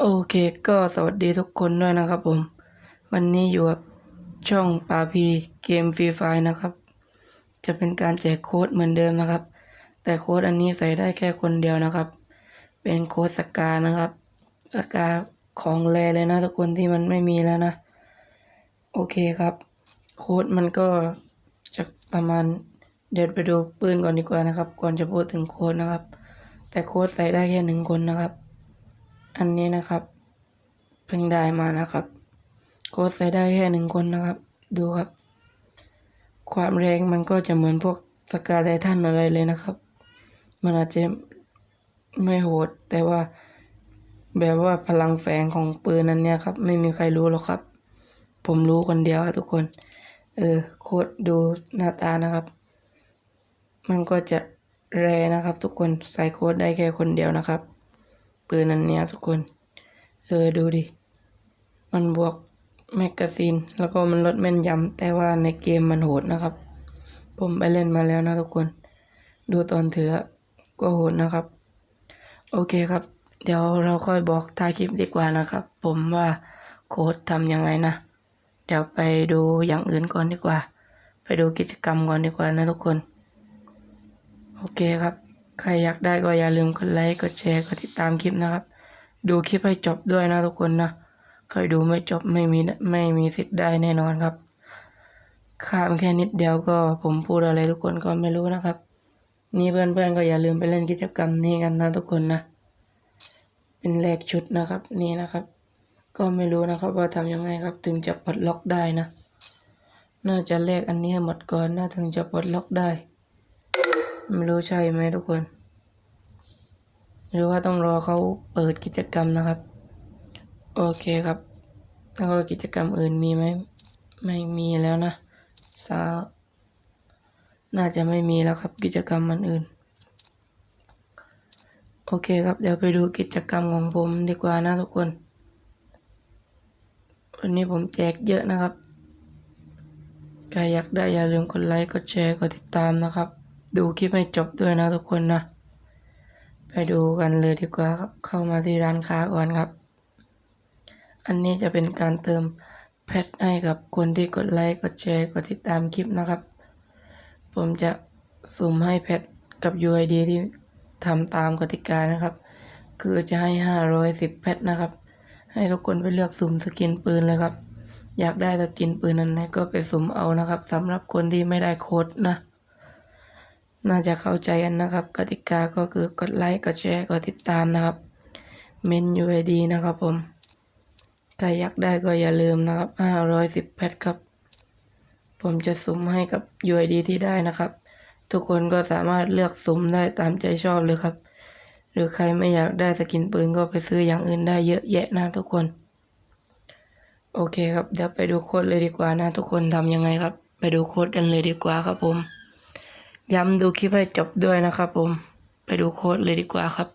โอเคก็สวัสดีทุกคนด้วยนะครับผม วันนี้อยู่กับช่องปาพีเกมฟรีไฟนะครับ จะเป็นการแจกโค้ดเหมือนเดิมนะครับ แต่โค้ดอันนี้ใส่ได้แค่คนเดียวนะครับ เป็นโค้ดสกานะครับสกาของแรเลยนะทุกคนที่มันไม่มีแล้วนะ โอเคครับ โค้ดมันก็จะประมาณเดี๋ยวไปดูปืนก่อนดีกว่านะครับ ก่อนจะพูดถึงโค้ดนะครับ แต่โค้ดใส่ได้แค่หนึ่งคนนะครับ อันนี้นะครับ เพิ่งได้มานะครับโค้ดใส่ได้แค่หนึ่งคนนะครับ ดูครับ ความแรงมันก็จะเหมือนพวกสกาไททันอะไรเลยนะครับ มันอาจจะไม่โหด แต่ว่าแบบว่าพลังแฝงของปืนนั้นเนี่ยครับ ไม่มีใครรู้หรอกครับ ผมรู้คนเดียวทุกคน เออโค้ดดูหน้าตานะครับ มันก็จะแรนะครับ ทุกคนใส่โค้ดได้แค่คนเดียวนะครับ ปืนอันเนี้ยทุกคน เออดูดิ มันบวกแมกกาซีน แล้วก็มันลดแม่นยำแต่ว่าในเกมมันโหดนะครับ ผมไปเล่นมาแล้วนะทุกคน ดูตอนถือก็โหดนะครับ โอเคครับ เดี๋ยวเราค่อยบอกท้ายคลิปดีกว่านะครับ ผมว่าโค้ดทำยังไงนะ เดี๋ยวไปดูอย่างอื่นก่อนดีกว่า ไปดูกิจกรรมก่อนดีกว่านะทุกคน โอเคครับ ใครอยากได้ก็อย่าลืมกดไลค์ กดแชร์ กดติดตามคลิปนะครับ ดูคลิปให้จบด้วยนะทุกคนนะ ใครดูไม่จบไม่มีไม่มีสิทธิ์ได้แน่นอนครับข้ามแค่นิดเดียวก็ผมพูดอะไรทุกคนก็ไม่รู้นะครับ นี่เพื่อนๆก็อย่าลืมไปเล่นกิจกรรมนี้กันนะทุกคนนะ เป็นแลกชุดนะครับนี่นะครับ ก็ไม่รู้นะครับว่าทำยังไงครับถึงจะปลดล็อกได้นะ น่าจะแลกอันนี้หมดก่อนนะถึงจะปลดล็อกได้ ไม่รู้ใช่ไหมทุกคน หรือว่าต้องรอเขาเปิดกิจกรรมนะครับ โอเคครับแล้วก็กิจกรรมอื่นมีไหมไม่มีแล้วนะสาน่าจะไม่มีแล้วครับ กิจกรรมมันอื่น โอเคครับ เดี๋ยวไปดูกิจกรรมของผมดีกว่านะทุกคน วันนี้ผมแจกเยอะนะครับใครอยากได้อย่าลืมกดไลค์ กดแชร์ กดติดตามนะครับ ดูคลิปให้จบด้วยนะทุกคนนะ ไปดูกันเลยดีกว่าครับ เข้ามาที่ร้านค้าก่อนครับ อันนี้จะเป็นการเติมแพทให้กับคนที่กดไลค์กดแชร์กดติดตามคลิปนะครับ ผมจะสุ่มให้แพทกับ UID ที่ทำตามกติกานะครับ คือจะให้ 510 แพทนะครับ ให้ทุกคนไปเลือกสุ่มสกินปืนเลยครับ อยากได้สกินปืนนั้นไหนก็ไปสุ่มเอานะครับสำหรับคนที่ไม่ได้โค้ดนะ น่าจะเข้าใจกันนะครับ กติกาก็คือกดไลค์กดแชร์กดติดตามนะครับเมน UID นะครับผมถ้าอยากได้ก็อย่าลืมนะครับ 510แพทครับ ผมจะสุ่มให้กับ UID ที่ได้นะครับ ทุกคนก็สามารถเลือกสุ่มได้ตามใจชอบเลยครับ หรือใครไม่อยากได้สกินปืนก็ไปซื้ออย่างอื่นได้เยอะแยะนะทุกคน โอเคครับ เดี๋ยวไปดูโค้ดเลยดีกว่านะ ทุกคนทำยังไงครับ ไปดูโค้ดกันเลยดีกว่าครับผม ย้ำดูคลิปให้จบด้วยนะครับผม ไปดูโค้ดเลยดีกว่าครับ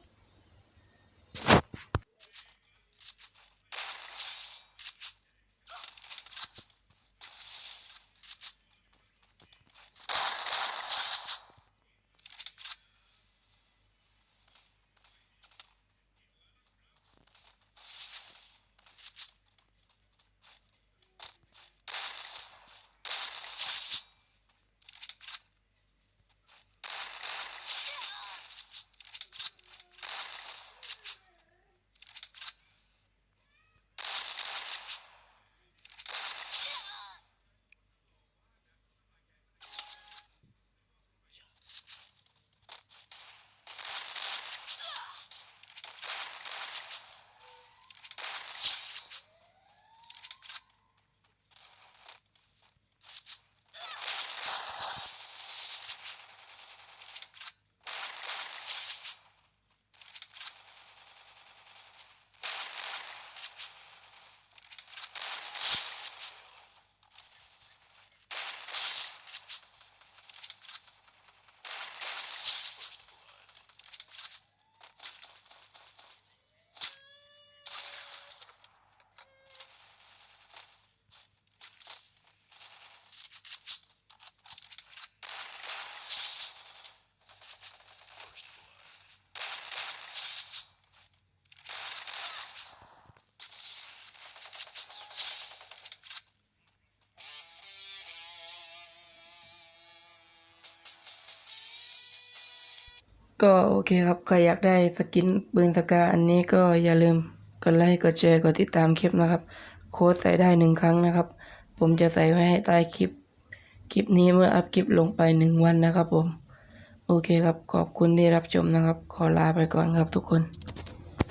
ก็โอเคครับ ใครอยากได้สกินปืนสกาอันนี้ก็อย่าลืมกดไลค์กดแชร์กดติดตามคลิปนะครับ โค้ดใส่ได้หนึ่งครั้งนะครับ ผมจะใส่ไว้ให้ใต้คลิป คลิปนี้เมื่ออัพคลิปลงไปหนึ่งวันนะครับผม โอเคครับ ขอบคุณที่รับชมนะครับ ขอลาไปก่อนครับทุกคน